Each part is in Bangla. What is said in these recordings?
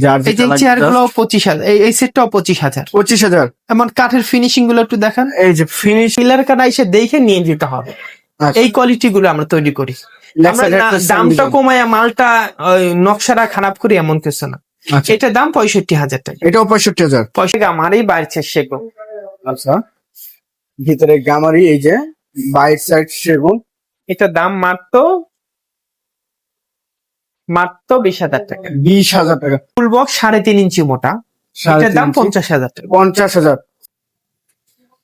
যার এই যে চেয়ারগুলো পঁচিশ হাজার। এই- সেটটাও পঁচিশ হাজার। পঁচিশ হাজার। এমন কাঠের ফিনিশিংগুলো একটু দেখান। এই যে ফিনিশ পিলার কাটা এসে দেখে নিয়ে যেতে হবে। এই কোয়ালিটি গুলো আমরা তৈরি করি। দামটা কমায়া মালটা নকশাটা খারাপ করি এমন কিছু না। আচ্ছা। এটা দাম পঁয়ষট্টি হাজার টাকা। এটাও পঁয়ষট্টি হাজার। পয়সা আমারই বাড়ছে সেগুন। আচ্ছা। ভিতরে গামারি এই যে বাইট সাইড সেগুন। এটা দাম মাত্র মাত্র বিশ হাজার টাকা। বিশ হাজার টাকা। ফুল বক্স সাড়ে তিন ইঞ্চি মোটা। এটার দাম পঞ্চাশ হাজার। টাকা পঞ্চাশ হাজার।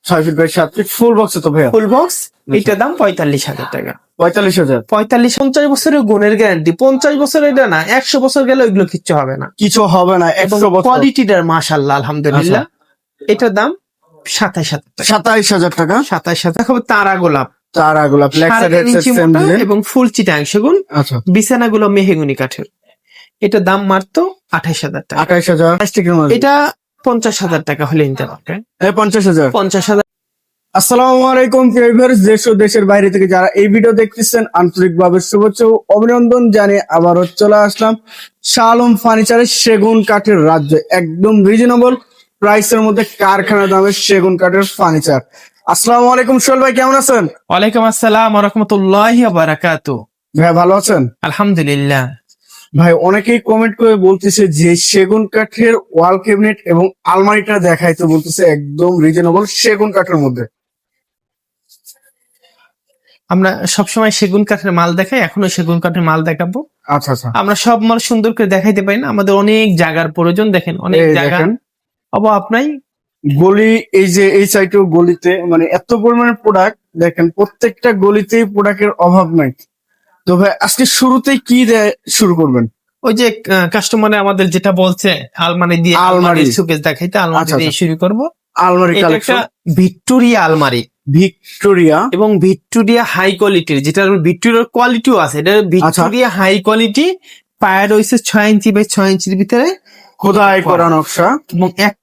ছয় ফিট বাই সাত ফিট ফুল বক্সে তো ভাইয়া। ফুল বক্স এটার দাম পঁয়তাল্লিশ হাজার টাকা। পঁয়তাল্লিশ হাজার। পঁয়তাল্লিশ পঞ্চাশ বছরের গুণের গ্যারান্টি পঞ্চাশ বছর এটা না একশো বছর গেলে ওইগুলো কিচ্ছু হবে না। কিছু হবে না একশো বছর। কোয়ালিটিটার মাশাল্লাহ আলহামদুলিল্লাহ। এটার দাম সাতাইশ হাজার সাতাইশ হাজার টাকা। সাতাইশ হাজার। তারা গোলাপ সেম এবং ফুল চিটাং সেগুন। আচ্ছা। বিছানাগুলো মেহেগুনি কাঠের। এটার দাম মাত্র আঠাইশ হাজার টাকা। আঠাইশ হাজার। এটা পঞ্চাশ হাজার টাকা হলে নিতে পারবে পঞ্চাশ হাজার। পঞ্চাশ হাজার। আসসালামু আলাইকুম ভিউয়ার্স দেশ ও দেশের বাইরে থেকে যারা এই ভিডিও দেখতেছেন আন্তরিকভাবে শুভেচ্ছা ও অভিনন্দন জানিয়ে আবারও চলে আসলাম। শালম ফার্নিচারের সেগুন কাঠের রাজ্য একদম রিজনেবল প্রাইসের মধ্যে কারখানা দামের সেগুন কাঠের ফার্নিচার। আসসালামু আলাইকুম সোহেল ভাই কেমন আছেন? ওয়ালাইকুম আসসালাম রহমতুল্লাহ বারাকাত ভাই ভালো আছেন? আলহামদুলিল্লাহ। ভাই অনেকেই কমেন্ট করে বলতেছে যে সেগুন কাঠের ওয়াল ক্যাবিনেট এবং আলমারিটা দেখাইতে বলতেছে একদম রিজনেবল সেগুন কাঠের মধ্যে। আমরা সবসময় সেগুন কাঠের মাল দেখাই এখনও সেগুন কাঠের মাল দেখাবো। আচ্ছা আচ্ছা। আমরা সব মাল সুন্দর করে দেখাইতে পারি না আমাদের অনেক জায়গার প্রয়োজন দেখেন অনেক জায়গা। দেখেন। অভাব নাই গলি এই যে এই সাইডেও গলিতে মানে এত পরিমাণে প্রোডাক্ট দেখেন প্রত্যেকটা গলিতেই প্রোডাক্টের অভাব নাই। তো ভাই আজকে শুরুতেই কি দেয় শুরু করবেন? ওই যে কাস্টমারে আমাদের যেটা বলছে আলমারি দিয়ে আলমারি। সুকেস দেখাইতে আলমারি আচ্ছা, দিয়ে শুরু করব। আলমারি কালেকশন ভিক্টোরিয়া আলমারি। ভিক্টোরিয়া। এবং ভিক্টোরিয়া হাই কোয়ালিটির যেটা ভিক্টোরিয়ার কোয়ালিটিও আছে এটা আচ্ছা। ভিক্টোরিয়া হাই কোয়ালিটি পায়া রয়েছে ছয় ইঞ্চি বাই ছয় ইঞ্চির ভিতরে খোদাই করা নকশা। এবং এক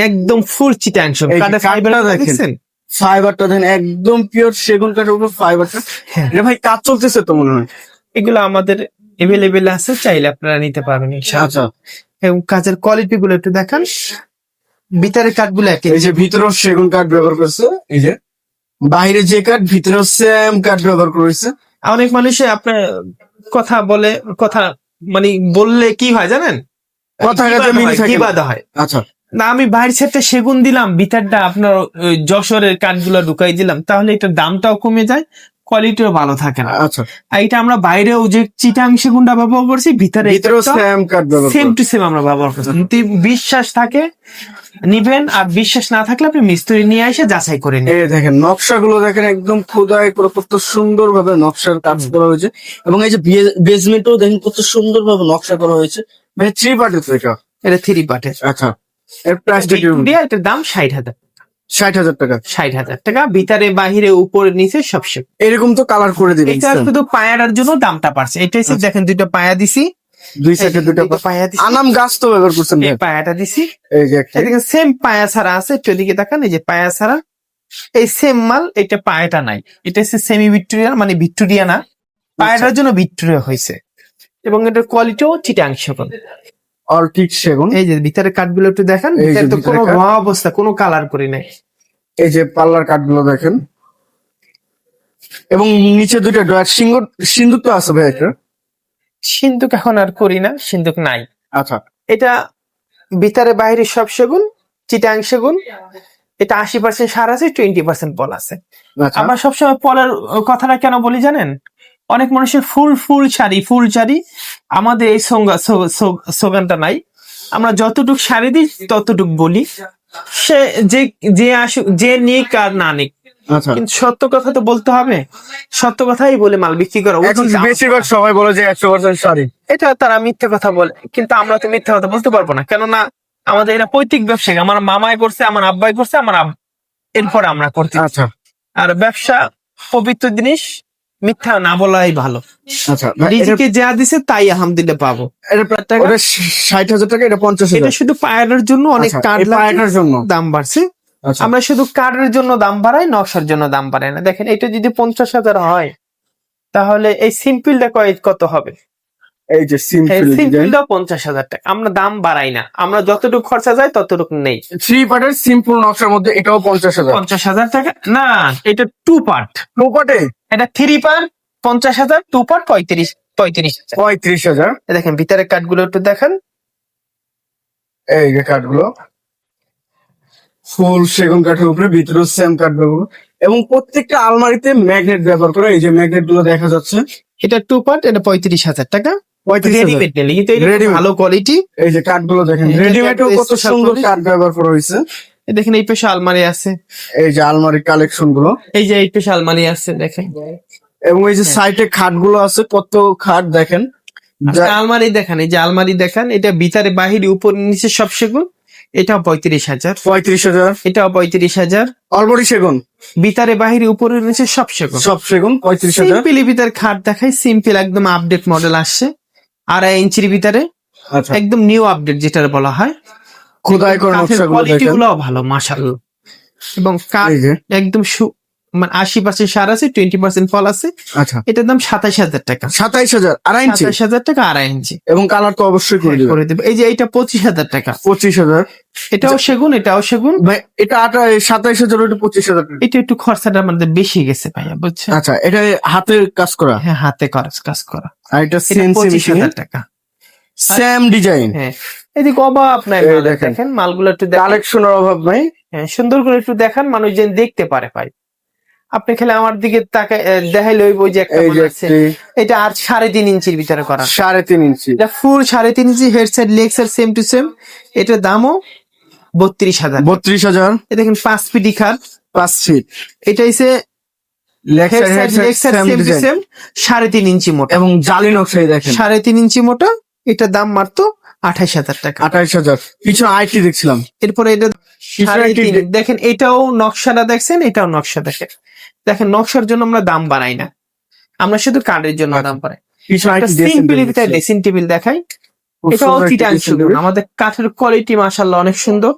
একদম ফুল এই যে কাঠের দেখেন। ফাইবারটা দেন একদম পিওর সেগুন কাঠের উপর ফাইবারটা হ্যাঁ। এটা ভাই কাজ চলতেছে তো মনে হয়? এগুলো আমাদের এভেলেবেল আছে চাইলে আপনারা নিতে পারবেন আচ্ছা। এবং কাজের কোয়ালিটি গুলো একটু দেখান। ভিতরের কাঠগুলো একই এই যে ভিতরেও সেগুন কাঠ ব্যবহার করছে এই যে। বাইরে যে কাঠ ভিতরেও সেম কাঠ ব্যবহার করেছে। অনেক মানুষে আপনার কথা বলে কথা মানে বললে কি হয় জানেন? কথা মিল থাকে। কিবাদ হয়? আচ্ছা। না আমি বাইরের সেটটা সেগুন দিলাম ভিতরটা আপনার যশোরের কাঠগুলো ঢুকাই দিলাম তাহলে এটার দামটাও কমে যায় কোয়ালিটিও ভালো থাকে না। আচ্ছা। এটা আমরা বাইরেও যে চিটাং সেগুনটা ব্যবহার করছি ভিতরে সেম টু সেম আমরা ব্যবহার করছি। বিশ্বাস থাকে নিবেন আর বিশ্বাস না থাকলে আপনি মিস্ত্রি নিয়ে এসে যাচাই করে নিন। এই দেখেন নকশাগুলো দেখেন একদম খোদাই করে কত সুন্দর ভাবে নকশার কাজ করা হয়েছে। এবং এই যে বেসমেন্টও দেখেন কত সুন্দর ভাবে নকশা করা হয়েছে। ভাই থ্রি পার্টের তো এটা। এটা থ্রি পার্টের আচ্ছা। এর প্রাইসটা কি ভিক্টোরিয়া এটার দাম ষাট হাজার। ষাট হাজার টাকা। ষাট হাজার টাকা। ভিতরে বাহিরে উপরে নিচে সব সব এরকম তো কালার করে দিবেন এটা শুধু পায়ার জন্য দামটা পারছে এটা হচ্ছে আচ্ছা। দেখেন দুটো পায়া দিছি। দুই সাইডে দুটো পায়া। দিছি। আনাম গাছ তো ব্যবহার করছেন এই পায়াটা দিছি। এই যে একটা। এদিকে সেম পায়া ছাড়া আছে। একটু এদিকে তাকান এই যে পায়া ছাড়া। এই সেম মাল এটা পায়াটা নাই। এটা হচ্ছে সেমি মানে ভিক্টোরিয়া না পায়াটার জন্য ভিক্টোরিয়া হয়েছে। এবং এটার কোয়ালিটিও চিটাংশ অর্কিড সেগুন। এই যে ভিতরে কাঠগুলো একটু দেখেন ভিতরে তো কোনো কাঠ। অবস্থা কোনো কালার করি নাই। এই যে পাল্লার কাঠগুলো দেখেন। এবং নিচে দুটো ডয়ার সিঙ্গুর সিন্দুক তো আছে ভাই একটা? সিন্ধুক এখন আর করি না সিন্ধুক নাই। আচ্ছা। এটা ভিতরে বাইরে সব সেগুন চিটাং সেগুন এটা আশি পার্সেন্ট সার আছে টোয়েন্টি পার্সেন্ট পল আছে। আচ্ছা। আমরা সবসময় পলের কথাটা কেন বলি জানেন? অনেক মানুষের ফুল ফুল শাড়ি ফুল শাড়ি আমাদের এই স্লোগানটা নাই। আমরা যতটুক শাড়ি দিই ততটুক বলি। সে যে যে আসুক যে নিক আর না নিক। আচ্ছা। কিন্তু সত্য কথা তো বলতে হবে। সত্য কথাই বলে মাল বিক্রি করা বেশিরভাগ সবাই বলে যে একশো পার্সেন্ট শাড়ি। এটা তারা মিথ্যে কথা বলে। কিন্তু আমরা তো মিথ্যে কথা বলতে পারব না। কেননা আমাদের এটা পৈতৃক ব্যবসা আমার মামাই করছে আমার আব্বাই করছে আমার এরপর আমরা করছি আচ্ছা। আর ব্যবসা পবিত্র জিনিস মিথ্যা না বলাই ভালো। আচ্ছা ভাই, যা দিছে তাই আলহামদুলিল্লাহ পাবো। এটা। ষাট হাজার টাকা এটা পঞ্চাশ এটা শুধু পায়ের জন্য অনেক কাঠ কার্ড এই জন্য। দাম বাড়ছে। আচ্ছা। আমরা শুধু কার্ডের জন্য দাম বাড়াই নকশার জন্য দাম বাড়াই না। দেখেন এটা যদি পঞ্চাশ হাজার হয় তাহলে এই সিম্পলটা কয় কত হবে? এই যে সিম্পল ডিজাইন সিম্পলটাও পঞ্চাশ হাজার টাকা। আমরা দাম বাড়াই না। আমরা যতটুকু খরচা যায় ততটুকু নেই। থ্রি পার্টের সিম্পল নকশার মধ্যে এটাও পঞ্চাশ হাজার। পঞ্চাশ হাজার টাকা? না এটা টু পার্ট টু পার্টে এটা থ্রি পার্ট পঞ্চাশ হাজার টু পার্ট পঁয়ত্রিশ পঁয়ত্রিশ হাজার। পঁয়ত্রিশ হাজার। এ দেখেন ভিতরের কাঠগুলো একটু দেখেন। এই যে কাঠগুলো ফুল সেগুন কাঠের উপরে ভিতরেও সেম কাঠ ব্যবহার এবং প্রত্যেকটা আলমারিতে ম্যাগনেট ব্যবহার করে এই যে ম্যাগনেটগুলো দেখা যাচ্ছে। এটা টু পার্ট এটা পঁয়ত্রিশ হাজার টাকা। রেডিমেড নিলে কিন্তু ভালো কোয়ালিটি এই যে কাঠগুলো দেখেন এই যে কত সুন্দর কাঠ ব্যবহার করা হয়েছে। দেখেন এই পেশে আলমারি আছে। এই যে আলমারি কালেকশনগুলো এই যে এই পেশে আলমারি আছে দেখেন। এবং এই যে হ্যাঁ। সাইডে খাটগুলো আছে কত খাট দেখেন। আলমারি দেখান এই যে আলমারি দেখান এটা ভিতরে বাহিরে উপর নিচে সব সেগুন এটাও পঁয়ত্রিশ হাজার। পঁয়ত্রিশ হাজার। এটাও পঁয়ত্রিশ হাজার। অলবরি সেগুন। ভিতরে বাহিরে উপরে নিচে সব সেগুন। সব সেগুন পঁয়ত্রিশ হাজার। সিম্পলি ভিতরে খাট দেখাই সিম্পল একদম আপডেট মডেল আসছে। আড়াই ইঞ্চির ভিতরে আচ্ছা। একদম নিউ আপডেট যেটা বলা হয়। খোদাই করে নকশাগুলো ভালো মাশাআল্লাহ। এবং কাঠ একদম মানে আশি পার্সেন্ট সার আছে টোয়েন্টি পার্সেন্ট ফল আছে। আচ্ছা। এটার দাম সাতাশ হাজার টাকা। সাতাইশ হাজার আড়াই ইঞ্চি? সাতাশ হাজার টাকা আড়াই ইঞ্চি। এবং কালার তো অবশ্যই করে দিবেন। করে দেবে এই যে এটা পঁচিশ হাজার টাকা। পঁচিশ হাজার? এটাও সেগুন এটাও সেগুন। ভাই এটা আটা সাতাইশ হাজার ওটা পঁচিশ হাজার। এটা একটু খরচাটা আমাদের বেশি গেছে ভাইয়া বুঝছেন? আচ্ছা এটা হাতের কাজ করা? হ্যাঁ হাতে করা কাজ করা। আর এটা পঁচিশ হাজার টাকা। সেম ডিজাইন হ্যাঁ এদিকে অভাব আপনার দেখেন। মালগুলো একটু কালেকশনের অভাব নাই। হ্যাঁ, সুন্দর করে একটু দেখান মানুষ যেন দেখতে পারে ভাই। আপনি খেলে আমার দিকে তাকে আহ, দেখাই লইব যে একটা এটা আর সাড়ে তিন ইঞ্চির ভিতরে করা। সাড়ে তিন ইঞ্চি। এটা ফুল সাড়ে তিন inch head side leg side same to same এটার দামও বত্রিশ হাজার। বত্রিশ হাজার। এ দেখেন পাঁচ পিটি খাট পাঁচ ফিট এটা হচ্ছে সাড়ে তিন ইঞ্চি মোটা। এবং জালি নকশাই দেখেন। সাড়ে তিন ইঞ্চি মোটা এটার দাম মাত্র আঠাইশ হাজার টাকা। আঠাইশ হাজার। পিছনে আইটি দেখছিলাম। এরপরে এটা দেখেন এটাও নকশাটা দেখছেন এটাও নকশা দেখেন। দেখেন নকশার জন্য আমরা দাম বাড়াই না। আমরা শুধু কার্ডের জন্য আচ্ছা। দাম বাড়াই। পিছনে ড্রেসিং টেবিল দেখাই। এটাও চিটাং সুন্দর আমাদের কাঠের কোয়ালিটি মাশাল্লাহ অনেক সুন্দর।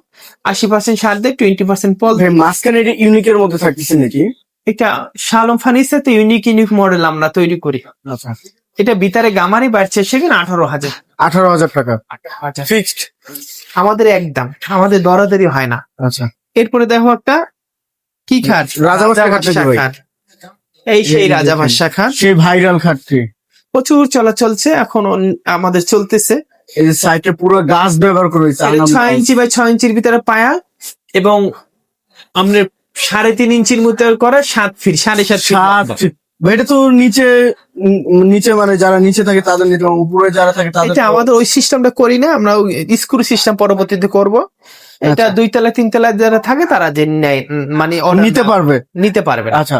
আশি পার্সেন্ট সার দেয় টোয়েন্টি পার্সেন্ট পল। মাঝখানে এটা ইউনিকের মধ্যে থাকতেছে নাকি? এটা শালম ফার্নিচার ইউনিক ইউনিক মডেল আমরা তৈরি করি। আচ্ছা। এটা ভিতরে গামারি বাড়ছে সেখানে আঠারো হাজার। আঠারো হাজার টাকা। ফিক্সড আমাদের একদম। আমাদের দরাদরি হয় না। আচ্ছা। এরপরে দেখো একটা কি খাট? রাজা খাট খাট। এই সেই রাজা। ভাষা খাট। সেই ভাইরাল খাটটি। প্রচুর চলা চলছে এখন আমাদের চলতেছে। এই যে সাইডে পুরো গাছ ব্যবহার করে হয়েছে এটা ছয় ইঞ্চি বাই ছয় ইঞ্চির ভিতরে পায়া এবং আমরা সাড়ে তিন ইঞ্চির মতো করে সাত ফিট সাড়ে সাত সাত। এটা তো নিচে নিচে মানে যারা নিচে থাকে তাদের নিতে উপরে যারা থাকে তাদের আমাদের ওই সিস্টেমটা করি না আমরা স্ক্রু সিস্টেম পরবর্তীতে করব। এটা আচ্ছা। দুই তলা তিন তলা যারা থাকে তারা যে নেয় মানে নিতে পারবে? নিতে পারবে আচ্ছা।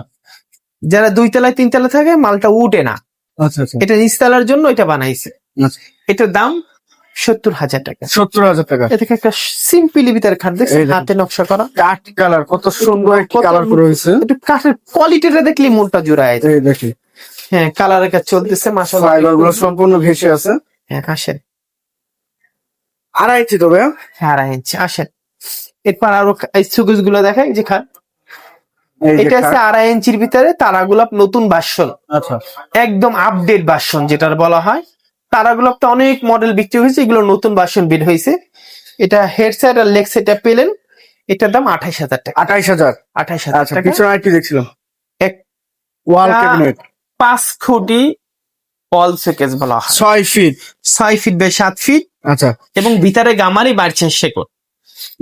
যারা দুই তলায় তিন তলা থাকে মালটা উঠে না। আচ্ছা আচ্ছা। এটা নিচতলার জন্য এটা বানাইছে। এটার দাম সত্তর হাজার টাকা। সত্তর হাজার টাকা। এটা একটা সিম্পলি ভিতরে খাট দেখছেন? হাতে নকশা করা। কাঠ কালার কত সুন্দর একটি কালার করে হয়েছে। একটু কাঠের কোয়ালিটিটা দেখলে মনটা জোড়ায়। দেখি হ্যাঁ কালারের কাজ চলতেছে গুলো সম্পূর্ণ ভেসে আছে। হ্যাঁ আসেন আড়াইটি তো ভাইয়া হ্যাঁ আড়াই ইঞ্চি। আসেন। এরপর আরও এই সুগুজগুলো দেখাই যে যে এটা আছে আড়াই ইঞ্চির ভিতরে তারাগুলাপ নতুন ভার্সন আচ্ছা। একদম আপডেট ভার্সন যেটা বলা হয়। তারাগুলাপ তো অনেক মডেল বিক্রি হয়েছে এগুলো নতুন ভার্সন বের হয়েছে। এটা হেড সাইড আর লেগ সাইডটা পেলেন। এটার দাম আঠাইশ হাজার টাকা। আঠাইশ হাজার? আঠাইশ হাজার আচ্ছা পিছনে আইটি দেখছিলাম। এক ওয়াল ক্যাবিনেট পাঁচ খুঁটি অল শোকেস বলা হয়। ছয় ফিট ছয় ফিট বাই সাত ফিট আচ্ছা। এবং ভিতরে গামারি বাড়ছে শেকড়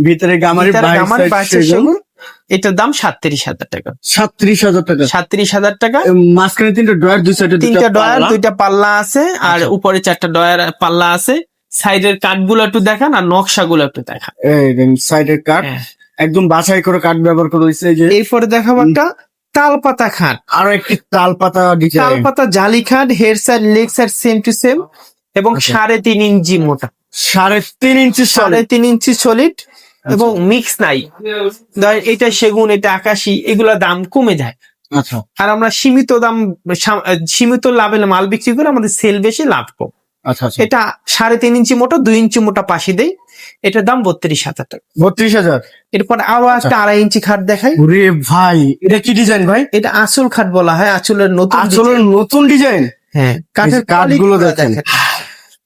ভিতরে গামারি গামারি বাড়ছে শেকড় এটার দাম সাতত্রিশ হাজার টাকা। সাতত্রিশ হাজার টাকা। সাতত্রিশ হাজার টাকা। মাঝখানে তিনটা ড্রয়ার দুই সাইডে তিনটা ডয়ার দুইটা পাল্লা আছে আর আচ্ছা। উপরে চারটা ডয়ার পাল্লা আছে। সাইডের কাঠগুলো একটু দেখান আর নকশাগুলো একটু দেখান। সাইডের কাঠ। হ্যাঁ। একদম বাছাই করে কাঠ ব্যবহার করা হয়েছে এরপরে দেখাবো একটা তাল পাতা খাট আরও একটি তাল পাতা তাল ডিজাইন পাতা জালি খাট head side leg side same to same এবং আচ্ছা। সাড়ে তিন ইঞ্চি মোটা। সাড়ে তিন ইঞ্চি সাড়ে তিন ইঞ্চি সলিড এবং মিক্স নাই। এটা সেগুন এটা আকাশি এগুলা দাম কমে যায়। আচ্ছা। আর আমরা সীমিত দাম সীমিত লাভে মাল বিক্রি করে আমাদের সেল বেশি লাভ কম। আচ্ছা আচ্ছা। এটা সাড়ে তিন ইঞ্চি মোটা দুই ইঞ্চি মোটা পাশি দেই। এটার দাম বত্রিশ হাজার টাকা। বত্রিশ হাজার? এরপর আরও একটা আড়াই ইঞ্চি খাট দেখাই। ওরে ভাই এটা কি ডিজাইন ভাই? এটা আসল খাট বলা হয় আসলের নতুন আসলে নতুন ডিজাইন? হ্যাঁ। কাঠের এই যে কাঠগুলো দেখেন।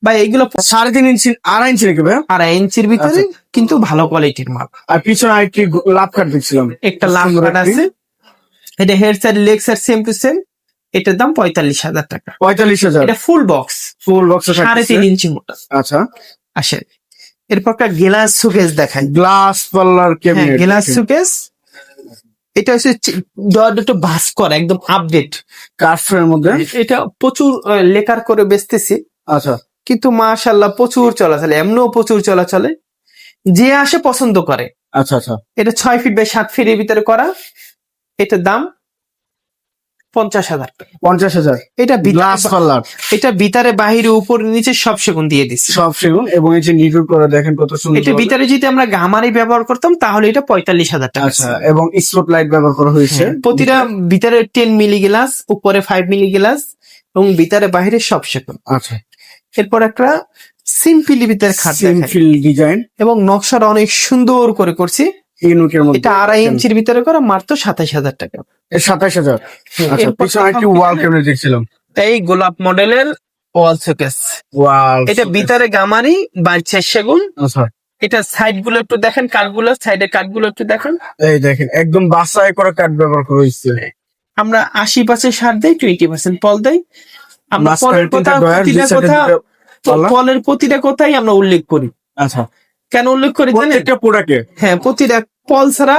বা এইগুলো সাড়ে তিন ইঞ্চি আড়াই ইঞ্চি ভাই? আড়াই ইঞ্চির ভিতরে কিন্তু ভালো কোয়ালিটির মাল। আর পিছনে আরেকটি লাভ কাট দেখছিলাম। একটা লাভ কাট আছে। এটা head side leg side same to same এটার দাম পঁয়তাল্লিশ হাজার টাকা। পঁয়তাল্লিশ হাজার। এটা ফুল বক্স ফুল বক্স সাড়ে তিন ইঞ্চি মোটা। আচ্ছা। আসে এরপর একটা গেলাস সুকেস দেখাই। গ্লাস পাল্লার হ্যাঁ ক্যাবিনেট গেলাস সুকেস এটা হচ্ছে দরজা একটু ভাস্কর একদম আপডেট কাঠের মধ্যে? এটা প্রচুর লেকার করে বেচতেছি। আচ্ছা। কিন্তু মাশাল্লাহ প্রচুর চলাচলে এমনিও প্রচুর চলাচলে। যে আসে পছন্দ করে। আচ্ছা আচ্ছা। এটা ছয় ফিট বাই সাত ফিটের ভিতরে করা। এটার দাম পঞ্চাশ হাজার পঞ্চাশ হাজার। এটা এটা ভিতরে বাহিরে উপর নিচে সব সেগুন দিয়ে দিচ্ছি সব সেগুন এবং এই যে নিটুর করে দেখেন কত সুন্দর এটা ভিতরে যদি আমরা গামারি ব্যবহার করতাম তাহলে এটা পঁয়তাল্লিশ হাজার টাকা আচ্ছা এবং স্পট লাইট ব্যবহার করা হয়েছে। হ্যাঁ, প্রতিটা ভিতরে টেন মিলি গ্লাস উপরে ফাইভ মিলি গ্লাস এবং ভিতরে বাহিরে সব সেগুন। আচ্ছা। এরপর একটা সিম্পলি ভিতরে খাট। সিম্পল ডিজাইন এবং নকশাটা অনেক সুন্দর করে করছি। ইউনিকের মধ্যে এটা আড়াই ইঞ্চির ভিতরে করা মাত্র সাতাশ হাজার টাকা। সাতাশ হাজার। আচ্ছা পিছনে একটি ওয়াল ক্যাবিনেট দেখছিলাম। এই গোলাপ মডেলের ওয়াল শোকেস ওয়াল এটা ভিতরে গামারি বাড়ছে সেগুন। আচ্ছা। এটা সাইডগুলো একটু দেখেন কাঠগুলো সাইডের কাঠগুলো একটু দেখেন। এই দেখেন একদম বাসায় করা কাঠ ব্যবহার করা হয়েছে। আমরা আশি পার্সেন্ট সার দেই টোয়েন্টি পার্সেন্ট পল দেই। আমরা পলের কথা প্রতিটা কথা পলের প্রতিটা কথাই আমরা উল্লেখ করি। আচ্ছা। কেন উল্লেখ করি জানেন? প্রত্যেকটা প্রোডাক্টে হ্যাঁ প্রতিটা পল ছাড়া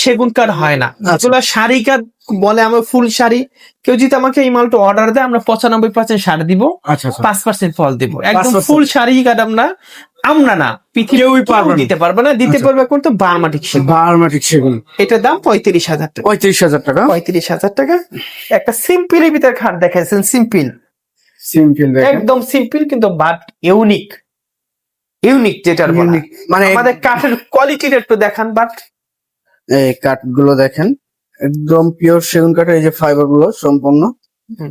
সেগুন কাঠ হয় না। আচ্ছা। যেগুলো শাড়ি কাঠ বলে আমার ফুল শাড়ি। কেউ যদি আমাকে এই মালটা অর্ডার দেয় আমরা পঁচানব্বই পার্সেন্ট সার দিব আচ্ছা আচ্ছা। পাঁচ পার্সেন্ট ফল দিব। একদম ফুল শাড়ি কাঠ আমরা আমরা না। পৃথিবী কেউই পারবে না। দিতে পারবে না। দিতে আচ্ছা। পারবে কিন্তু বার্মাটিক সেগুন। বারমাটিক সেগুন। এটার দাম পঁয়ত্রিশ হাজার টাকা। পঁয়ত্রিশ হাজার টাকা? পঁয়ত্রিশ হাজার টাকা। একটা সিম্পলের ভিতরে খাট দেখাইছেন সিম্পল। সিম্পল একদম সিম্পল কিন্তু বাট ইউনিক ইউনিক যেটার মানে আমাদের কাঠের কোয়ালিটিটা একটু দেখান বাট এই কাঠগুলো দেখেন একদম পিওর সেগুন কাঠের এই যে ফাইবারগুলো সম্পূর্ণ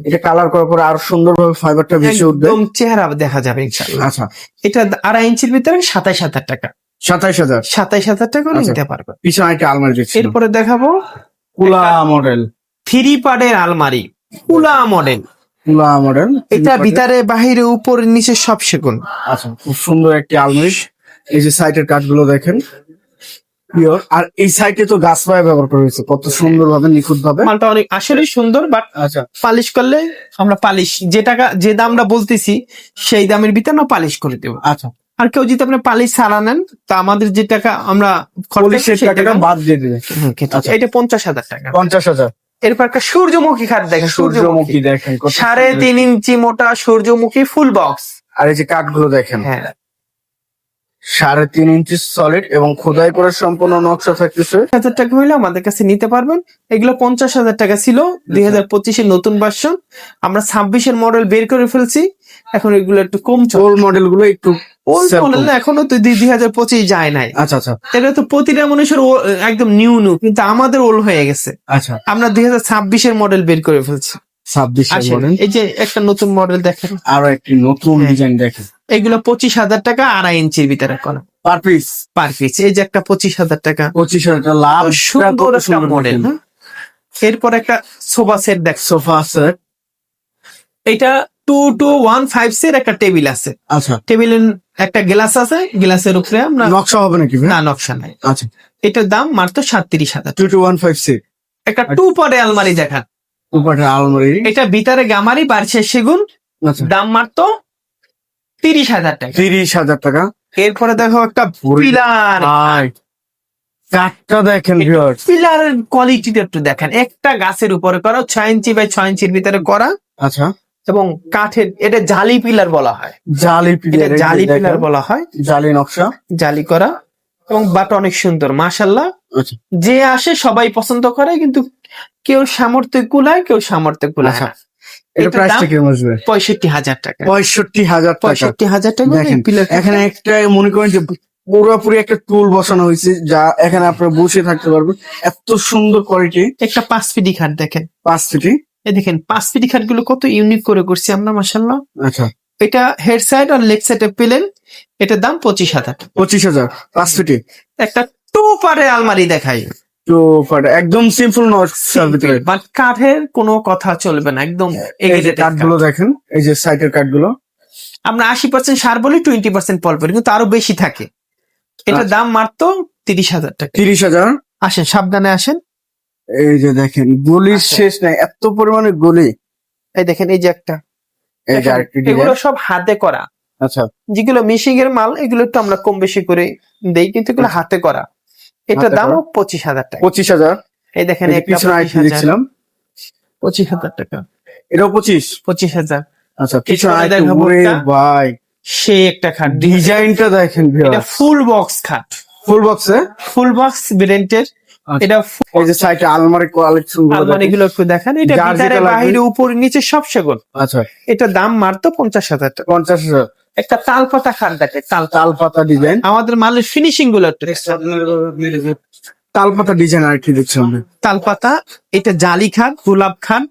এটা কালার করার পরে আরও সুন্দর ভাবে ফাইবারটা ভেসে উঠবে। একদম চেহারা দেখা যাবে ইনশাল্লাহ আচ্ছা। এটা আড়াই ইঞ্চির ভিতরে সাতাইশ হাজার টাকা। সাতাইশ হাজার। সাতাইশ হাজার টাকা আচ্ছা। নিতে পারবে। পিছনে একটা আলমারি এরপরে দেখাবো কুলা মডেল থ্রি পার্টের আলমারি। কুলা মডেল মডেল এটা ভিতরে বাহিরে উপর নিচে সব সেগুন। আচ্ছা খুব সুন্দর একটি আলমারি। এই যে সাইটের কাঠগুলো দেখেন। পিওর আর এই সাইটে তো গাছ পায়ে ব্যবহার করা হয়েছে। কত সুন্দর ভাবে নিখুঁত ভাবে মালটা অনেক আসলে সুন্দর বাট আচ্ছা। পালিশ করলে আমরা পালিশ যে টাকা যে দামটা বলতেছি সেই দামের ভিতরে আমরা পালিশ করে দেবো। আচ্ছা। আর কেউ যদি আপনি পালিশ ছাড়া নেন তা আমাদের যে টাকা আমরা খরচ টাকাটা টাকা- বাদ দিয়ে দিবে। আচ্ছা। এটা পঞ্চাশ হাজার টাকা। পঞ্চাশ হাজার। এরপর একটা সূর্যমুখী খাট দেখেন সূর্যমুখী দেখেন সাড়ে তিন ইঞ্চি মোটা সূর্যমুখী ফুল বক্স। আর এই যে কাঠগুলো দেখেন। হ্যাঁ। সাড়ে তিন ইঞ্চি সলিড এবং খোদাই করে সম্পূর্ণ নকশা থাকতেছে। হাজার টাকা হইলে আমাদের কাছে নিতে পারবেন। এগুলো পঞ্চাশ হাজার টাকা ছিল দুই হাজার পঁচিশের নতুন ভার্সন আমরা ছাব্বিশের মডেল বের করে ফেলছি। এখন এগুলো একটু কম চলে মডেলগুলো একটু ওল্ড মডেল এখনও তো দুই হাজার পঁচিশ যায় নাই। আচ্ছা আচ্ছা। এটা তো প্রতিটা মানুষের একদম নিউ নিউ কিন্তু আমাদের ওল হয়ে গেছে। আচ্ছা। আমরা দুই হাজার ছাব্বিশের মডেল বের করে ফেলছি। মডেল এই যে একটা নতুন মডেল দেখেন। আরও একটি নতুন হ্যাঁ। ডিজাইন দেখেন। এগুলো পঁচিশ হাজার টাকা আড়াই ইঞ্চির ভিতরে করা। পার পিস পার পিস এই যে একটা পঁচিশ হাজার টাকা। পঁচিশ হাজার টাকা লাভ সুন্দর একটা মডেল এরপর একটা সোফা সেট দেখ। সোফা সেট এটা টু টু ওয়ান ফাইভ এর একটা টেবিল আছে। আচ্ছা। টেবিলের একটা গ্লাস আছে গ্লাসের উপরে আমরা নকশা হবে নাকি? না নকশা নাই। আচ্ছা। এটার দাম মাত্র সাতত্রিশ হাজার। Two two one five six একটা টু পরে আলমারি দেখান। উপরে আলমারি। এটা ভিতরে গামারি বাড়ছে সেগুন। আচ্ছা। দাম মাত্র তিরিশ হাজার টাকা। তিরিশ হাজার টাকা। এরপরে দেখো একটা পিলার। কাঠটা দেখেন পিলারের কোয়ালিটিটা একটু দেখেন। একটা গাছের উপরে করা ছয় ইঞ্চি বাই ছয় ইঞ্চির ভিতরে করা। আচ্ছা। এবং কাঠের এটা জালি পিলার বলা হয়। জালি পিলার জালি পিলার বলা হয়। জালি নকশা। জালি করা এবং বাট অনেক সুন্দর মাশাল্লাহ আচ্ছা। যে আসে সবাই পছন্দ করে কিন্তু কেউ সামর্থ্য কুলায় কেউ সামর্থ্য কুলায়। না। এটা প্রাইসটা দাম আসবে? পঁয়ষট্টি হাজার টাকা। পঁয়ষট্টি হাজার পঁয়ষট্টি হাজার টাকা এখানে একটা মনে করেন যে পুরোপুরি একটা টুল বসানো হয়েছে যা এখানে আপনারা বসে থাকতে পারবেন। এত সুন্দর কোয়ালিটি একটা পাঁচ ফিটি খাট দেখেন। পাঁচ ফিটি। এই দেখেন পাঁচ ফিটি খাটগুলো কত ইউনিক করে করছি আমরা মাসাল্লাহ আচ্ছা। এটা হেড সাইড আর লেগ সাইডে পেলেন এটার দাম পঁচিশ হাজার। পঁচিশ হাজার পাঁচ ফিটি একটা টু পারে আলমারি দেখাই। তো ফাটা একদম সিম্পল ভিতরে। বাট কাঠের কোনো কথা চলবে না একদম এই যে কাঠগুলো দেখেন এই যে সাইটের কাঠগুলো। আমরা আশি পার্সেন্ট সার বলি টোয়েন্টি পার্সেন্ট পল বলি কিন্তু আরও বেশি থাকে। এটার দাম মাত্র তিরিশ হাজার টাকা। তিরিশ হাজার। আসেন সাবধানে আসেন। এই যে দেখেন গলির আচ্ছা। শেষ নাই এত পরিমাণে গলি। এই দেখেন এই যে একটা। এগুলো সব হাতে করা। আচ্ছা। যেগুলো মিশিং এর মাল এগুলো একটু আমরা কম বেশি করে দেই কিন্তু এগুলো হাতে করা। হাতে দামও পঁচিশ হাজার টাকা। পঁচিশ হাজার। এই দেখেন পঁচিশ হাজার। দেখছিলাম। পঁচিশ হাজার টাকা। এটাও পঁচিশ? পঁচিশ হাজার। আচ্ছা ভাই সে একটা খাট। ডিজাইনটা দেখেন এটা ফুল বক্স খাট। ফুল বক্সে ফুল বক্স ব্রেন্টের আচ্ছা। এটা এই যে সাইডে আলমারি কালেকশন আলমারি গুলো একটু দেখেন। এটা ভিতরে। নিচে সব সেগুন। আচ্ছা। এটা দাম মারতো পঞ্চাশ হাজার টাকা। পঞ্চাশ হাজার। একটা তালপাতা খাট দেখে তাল তাল পাতা ডিজাইন আমাদের মালের ফিনিশিংগুলো একটু তাল পাতা ডিজাইন আর কি দেখছি আমরা। তালপাতা এটা জালি খাট গোলাপ খাট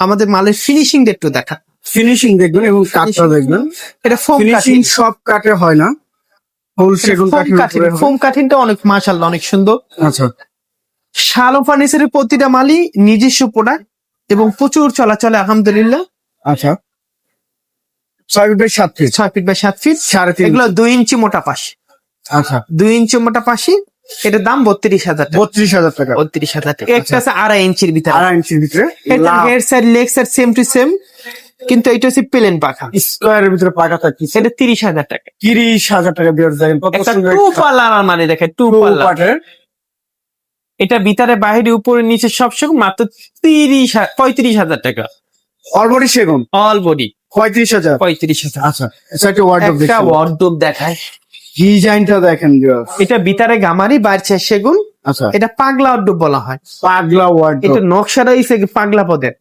আমাদের মালের ফিনিশিং একটু দেখা ফিনিশিং দেখবেন এবং কাঠটা দেখবেন। এটা ফোম ফিনিশিং সব কাঠে হয় না। ফুল সেগুন ফোম কাঠের কাঠিন ফোম কাঠিনটা অনেক মাশাল্লাহ অনেক সুন্দর। আচ্ছা। শালো ফার্নিচারের প্রতিটা মালই নিজস্ব প্রোডাক্ট এবং প্রচুর চলাচলে আলহামদুলিল্লাহ। আচ্ছা। ছয় ফিট বাই সাত ফিট ছয় ফিট বাই সাত ফিট সাড়ে তিন এগুলো দুই ইঞ্চি মোটা পাশ। আচ্ছা। দুই ইঞ্চি মোটা পাশি এটার দাম বত্রিশ হাজার বত্রিশ হাজার টাকা। বত্রিশ হাজার টাকা। একটা আছে আড়াই ইঞ্চির ভিতরে। আড়াই ইঞ্চির ভিতরে। এটা head side leg side same to same কিন্তু এটা হচ্ছে প্লেন পাখা। স্কোয়ারের ভিতরে পাকা থাকছে। এটা তিরিশ হাজার টাকা। তিরিশ হাজার টাকা বিয়ার দেখেন কত সুন্দর টু পাল্লা মানে দেখে টু part-এর। এটা ভিতরে বাহিরে উপরে নিচে সব সব মাত্র তিরিশ পঁয়ত্রিশ হাজার টাকা। অলবডি সেগুন? অলবডি পঁয়ত্রিশ হাজার? পঁয়ত্রিশ হাজার আচ্ছা। একটা ওয়ার্ড একটা ওয়ার্ডরোব দেখায় ডিজাইনটা দেখেন এটা ভিতরে গামারি বাইরছে সেগুন। আচ্ছা। এটা পাগলা ওয়ার্ডরোব বলা হয়। পাগলা ওয়ার্ড এটা নকশাটা হইছে পাগলা পদের?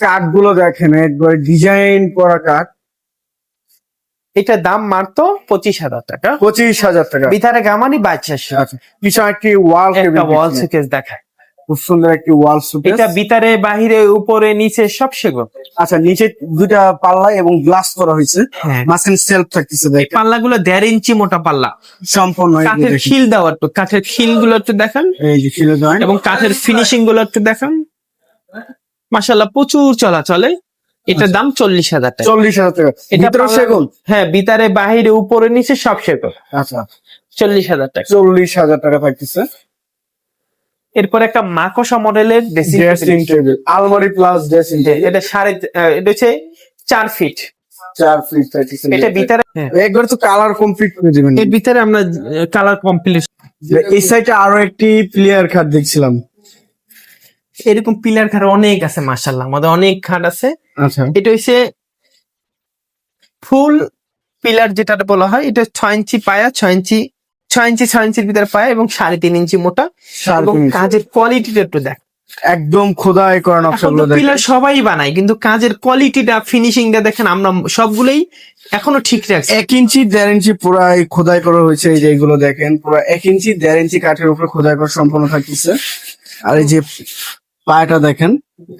কাঠগুলো দেখেন একবার ডিজাইন করা কাঠ এটা দাম মারতো পঁচিশ হাজার টাকা। পঁচিশ হাজার টাকা। ভিতরে গামানি বাইরছে আচ্ছা পিছনে একটি ওয়াল ওয়াল সুকেস দেখায় খুব সুন্দর একটি ওয়াল সুকেস এটা ভিতরে বাহিরে উপরে নিচে সব সেগুন। আচ্ছা নিচে দুইটা পাল্লা এবং গ্লাস করা হয়েছে। হ্যাঁ। মাঝখানে সেলফ থাকতেছে এই দেখেন। পাল্লা গুলো দেড় ইঞ্চি মোটা পাল্লা। সম্পূর্ণ কাঠের। খিল দেওয়া একটু কাঠের খিলগুলো একটু দেখান। এই যে জয়েন্ট এবং কাঠের ফিনিশিংগুলো একটু দেখান। মাসাল্লাহ প্রচুর চলাচলে এটার দাম চল্লিশ হাজার টাকা। চল্লিশ হাজার টাকা। এটা ভিতরে সেগুন? হ্যাঁ ভিতরে বাহিরে উপরে নিচে সব সেগুন। আচ্ছা। চল্লিশ হাজার টাকা। চল্লিশ হাজার টাকা থাকতেছে এরপর একটা মাকসা মডেলের ড্রেসিং টেবিল আলমারি প্লাস ড্রেসিং টেবিল এটা সাড়ে আহ, এটা হচ্ছে চার ফিট চার ফিট এটা ভিতরে হ্যাঁ। একবার তো কালার কমপ্লিট করে দিবেন। এর ভিতরে আমরা কালার কমপ্লিট এই সাইডে আরও একটি প্লেয়ার খাট দেখছিলাম। এরকম পিলার খাট অনেক আছে মাসাল্লাহ আমাদের অনেক খাট আছে। আচ্ছা। এটা হচ্ছে ফুল পিলার যেটা বলা হয় এটা ছয় ইঞ্চি পায়া ছয় ইঞ্চি ছয় ইঞ্চি ছয় ইঞ্চির ভিতরে পায়া এবং সাড়ে তিন ইঞ্চি মোটা। এবং কাজের কোয়ালিটিটা একটু দেখ। একদম খোদাই করা নকশাগুলো পিলার সবাই বানায় কিন্তু কাজের কোয়ালিটিটা ফিনিশিংটা দেখেন আমরা সবগুলোই এখনও ঠিক রাখছি। এক ইঞ্চি দেড় ইঞ্চি পুরো এই খোদাই করা হয়েছে এই যে এগুলো দেখেন পুরো এক ইঞ্চি দেড় ইঞ্চি কাঠের উপরে খোদাই করা সম্পূর্ণ থাকতেছে। আর এই যে পায়াটা দেখেন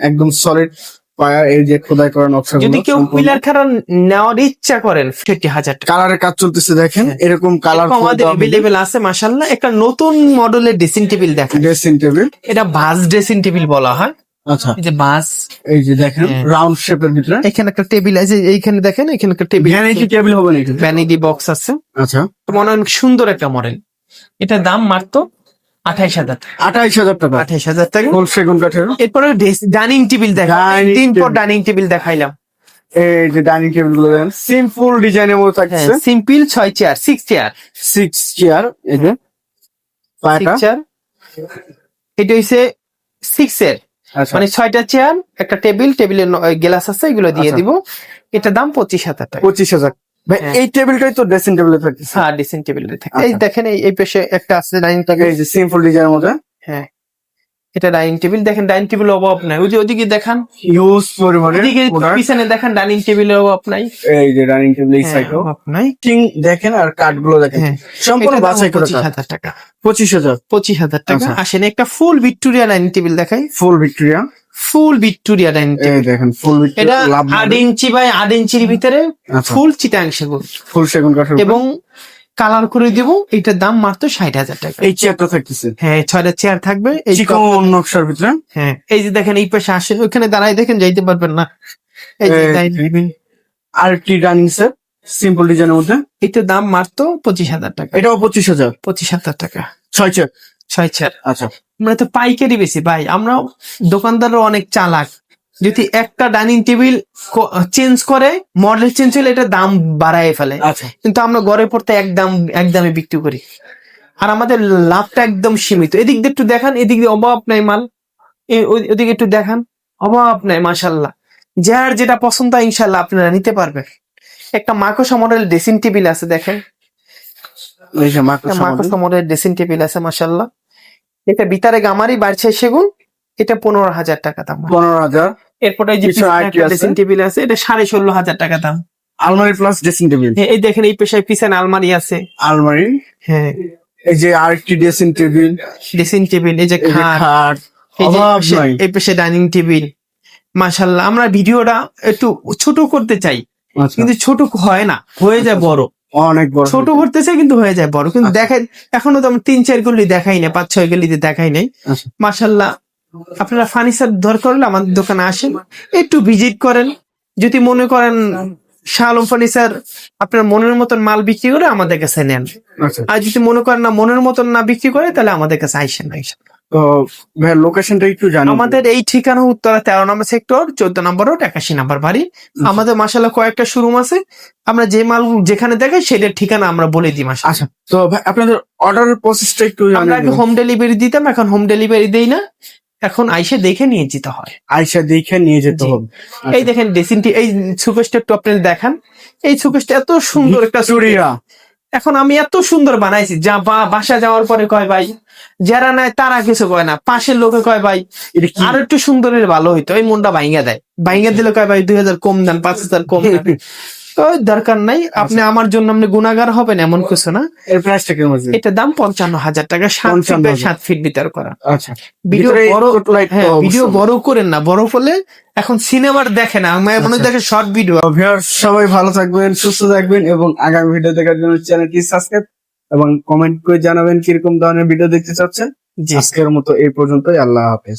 একদম সলিড পায়া এই যে খোদাই করা নকশাগুলো যদি কেউ পিলার নেওয়ার ইচ্ছা করেন ফিফটি হাজার কালারের কাজ চলতেছে দেখেন হ্যাঁ। এরকম কালার আমাদের এভেলেবেল আছে মাসাল্লাহ একটা নতুন মডেলের ড্রেসিং টেবিল দেখেন ড্রেসিং টেবিল এটা বাস ড্রেসিং টেবিল বলা হয়। আচ্ছা। এই যে বাস। এই যে দেখেন হ্যাঁ। রাউন্ড শেপের ভিতরে। এখানে একটা টেবিল আছে এইখানে দেখেন এখানে একটা টেবিল ভ্যানিটি টেবিল হবে না? ভ্যানিটি বক্স আছে। আচ্ছা। মনে হয় অনেক সুন্দর একটা মডেল এটা দাম মাত্র আঠাইশ হাজার আঠাইশ হাজার টাকা। আঠাইশ হাজার টাকা। ফুল সেগুন কাঠের। এরপরে ডাইনিং টেবিল দেখা Dining দিন পর ডাইনিং টেবিল দেখাইলাম। এই যে ডাইনিং টেবিলগুলো দেখেন সিম্পল ডিজাইনের মতো হ্যাঁ থাকছে সিম্পল ছয় chair six chair six chair এই যে। চেয়ার এটা সিক্স এর মানে ছয়টা চেয়ার একটা টেবিল টেবিলের গ্লাস আছে এগুলো দিয়ে আচ্ছা। দিব। এটা দাম পঁচিশ হাজার টাকা। পঁচিশ হাজার। ভাই হ্যাঁ। এই টেবিলটাই তো ড্রেসিং টেবিলে থাকতেছে। হ্যাঁ ডিসেন্ট টেবিল থাকে এই। দেখেন এই- পাশে একটা আছে ডাইনিং টেবিল এই যে সিম্পল ডিজাইনের মধ্যে। হ্যাঁ। এটা ডাইনিং টেবিল দেখেন ডাইনিং টেবিল অভাব নাই। ওই যে ওদিকে দেখান। হিউজ পরিমাণে ওদিকে পিছনে দেখেন ডাইনিং টেবিলের অভাব নাই। এই যে ডাইনিং টেবিল এই হ্যাঁ, সাইডেও অভাব নাই। টিং দেখেন আর কাঠগুলো দেখেন। হ্যাঁ। সম্পূর্ণ বাছাই করে পঁচিশ হাজার টাকা। পঁচিশ হাজার। পঁচিশ হাজার টাকা। আচ্ছা। আসেন একটা ফুল ভিক্টোরিয়া ডাইনিং টেবিল দেখাই। Full Victoria full Victoria dining এই দেখেন ফুল এটা ভিক্টোরিয়া লাভ আট ইঞ্চি বাই আট ইঞ্চির ভিতরে আচ্ছা। ফুল চিটাং সেগুন। ফুল সেগুন উপর। এবং কালার করে দিব এটার দাম মাত্র ষাট হাজার টাকা। এই চেয়ারটা থাকতেছে? হ্যাঁ ছয়টা চেয়ার থাকবে এই নকশার ভিতরে? হ্যাঁ এই যে দেখেন এই পাশে আসে ওখানে দাঁড়াই দেখেন যাইতে পারবেন না। এই যে আর একটি ডাইনিং সেট সিম্পল ডিজাইনের মধ্যে। এটার দাম মাত্র পঁচিশ হাজার টাকা। এটাও পঁচিশ হাজার? পঁচিশ হাজার টাকা। ছয় চার ছয় চার আচ্ছা। আমরা তো পাইকারি বেশি ভাই আমরা দোকানদারও অনেক চালাক। যদি একটা ডাইনিং টেবিল চেঞ্জ করে মডেল চেঞ্জ হলে এটা দাম বাড়ায় ফেলে। আচ্ছা। কিন্তু আমরা ঘরে পড়তে একদম একদমে বিক্রি করি। আর আমাদের লাভটা একদম সীমিত। এদিক দিয়ে একটু দেখান এদিক দিয়ে অভাব নাই মাল। ওদিকে একটু দেখান। অভাব নাই মাশাল্লাহ যার যেটা পছন্দ হয় ইনশাল্লাহ আপনারা নিতে পারবেন। একটা মাকসা মডেল ড্রেসিং টেবিল আছে দেখেন। মাকসা মডেল। ড্রেসিং টেবিল আছে মাশাল্লাহ এটা ভিতরে গামারি বাড়ছে সেগুন এটা পনেরো হাজার টাকা দাম। পনেরো হাজার। এরপরে যে? ড্রেসিং টেবিল আছে। এটা সাড়ে ষোলো হাজার টাকা দাম। আলমারি প্লাস ড্রেসিং টেবিল এই দেখেন এই পেশায় পিছনে আলমারি আছে। আলমারি। হ্যাঁ। এই যে আরেকটি ড্রেসিং টেবিল ড্রেসিং টেবিল এই যে খাট। পাশে- এই পাশে ডাইনিং টেবিল মাশাল্লাহ আমরা ভিডিওটা একটু ছোট করতে চাই। আচ্ছা। কিন্তু ছোট হয় না হয়ে যায় বড়। অনেক বড় ছোট চাই কিন্তু হয়ে যায় বড়। কিন্তু আচ্ছা। দেখাই এখনও তো আমি তিন চার গলি দেখাই না পাঁচ ছয় গলিতে দেখাই নাই। আচ্ছা। মাশাল্লাহ আপনারা ফার্নিচার দরকার হলে আমাদের দোকানে আসেন। একটু ভিজিট করেন। যদি মনে করেন শালম ফার্নিচার আপনার মনের মতন মাল বিক্রি করে আমাদের কাছে নেন। আচ্ছা। আর যদি মনে করেন না মনের মতন না বিক্রি করে তাহলে আমাদের কাছে আইসেন আইসেন তো ভাই লোকেশনটা একটু জানি আমাদের এই ঠিকানা উত্তরা তেরো নম্বর সেক্টর চোদ্দ নম্বর রোড একাশি নাম্বার বাড়ি। আমাদের মাসাল্লাহ কয়েকটা শোরুম আছে। আমরা যে মাল যেখানে দেখাই সেটার ঠিকানা আমরা বলে দিই মাসা আচ্ছা তো ভাই আপনাদের অর্ডারের প্রসেসটা একটু আমরা আগে হোম ডেলিভারি দিতাম এখন হোম ডেলিভারি দেই না। এখন আইসে দেখে নিয়ে যেতে হয়। আয়সা দেখে নিয়ে যেতে হবে। এই দেখেন ড্রেসিংটি এই সুকেশটা একটু আপনি দেখান। এই সুকেশটা এত সুন্দর একটা। চুরিয়া এখন আমি এত সুন্দর বানাইছি যা বা বাসা যাওয়ার পরে কয় ভাই যারা নাই তারা কিছু কয় না পাশের লোকে কয় ভাই আর একটু সুন্দরের ভালো হইতো ওই মনটা ভাইঙ্গা দেয়। ভাইঙ্গা দিলে কয় ভাই দুই হাজার কম দেন পাঁচ হাজার কম দেন। দরকার নাই। আপনি আমার জন্য আপনি গুণাগার হবেন এমন কিছু না। এর প্রাইসটা কেমন আছে? এটার দাম পঞ্চান্ন হাজার টাকা সাত ফিট সাত ফিট করা। আচ্ছা। ভিডিও বড় হ্যাঁ ভিডিও বড় করেন না বড় হলে এখন সিনেমার দেখে না আমার মনে দেখে শর্ট ভিডিও সবাই ভালো থাকবেন সুস্থ থাকবেন এবং আগামী ভিডিও দেখার জন্য চ্যানেলটি সাবস্ক্রাইব এবং কমেন্ট করে জানাবেন কীরকম ধরনের ভিডিও দেখতে চাচ্ছেন। আজকের মতো এই পর্যন্তই আল্লাহ হাফেজ।